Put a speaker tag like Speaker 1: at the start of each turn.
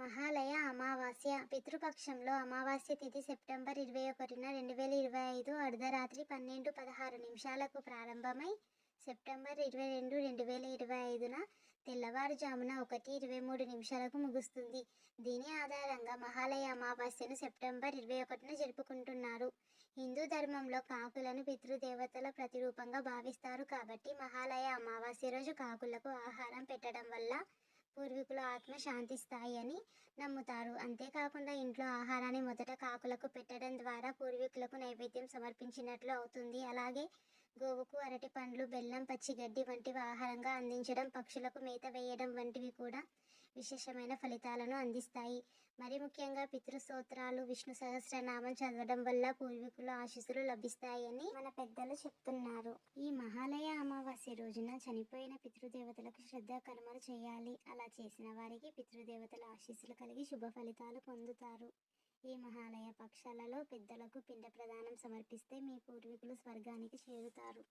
Speaker 1: మహాలయ అమావాస్య. పితృపక్షంలో అమావాస్య తిథి సెప్టెంబర్ ఇరవై ఒకటిన రెండు వేల ఇరవై ఐదు అర్ధరాత్రి పన్నెండు పదహారు నిమిషాలకు ప్రారంభమై సెప్టెంబర్ ఇరవై రెండు రెండు వేల ఇరవై ఐదున తెల్లవారుజామున ఒకటి ఇరవై మూడు నిమిషాలకు ముగుస్తుంది. దీని ఆధారంగా మహాలయ అమావాస్యను సెప్టెంబర్ ఇరవై ఒకటిన జరుపుకుంటున్నారు. హిందూ ధర్మంలో కాకులను పితృదేవతల ప్రతిరూపంగా భావిస్తారు కాబట్టి మహాలయ అమావాస్య రోజు కాకులకు ఆహారం పెట్టడం వల్ల పూర్వీకుల ఆత్మ శాంతిస్తాయి అని నమ్ముతారు. అంతేకాకుండా ఇంట్లో ఆహారాన్ని మొదట కాకులకు పెట్టడం ద్వారా పూర్వీకులకు నైవేద్యం సమర్పించినట్లు అవుతుంది. అలాగే గోవుకు అరటి పండ్లు బెల్లం పచ్చిగడ్డి వంటివి ఆహారంగా అందించడం పక్షులకు మేత వేయడం వంటివి కూడా విశేషమైన ఫలితాలను అందిస్తాయి. మరి ముఖ్యంగా పితృస్తోత్రాలు విష్ణు సహస్రనామం చదవడం వల్ల పూర్వీకుల ఆశీస్సులు లభిస్తాయని మన పెద్దలు చెప్తున్నారు. ఈ మహాలయ అమావాస్య రోజున చనిపోయిన పితృదేవతలకు శ్రద్ధ కర్మలు చేయాలి. అలా చేసిన వారికి పితృదేవతల ఆశీస్సులు కలిగి శుభ ఫలితాలు పొందుతారు. ఈ మహాలయ పక్షాలలో పెద్దలకు పిండ ప్రదానం సమర్పిస్తే మీ పూర్వీకులు స్వర్గానికి చేరుతారు.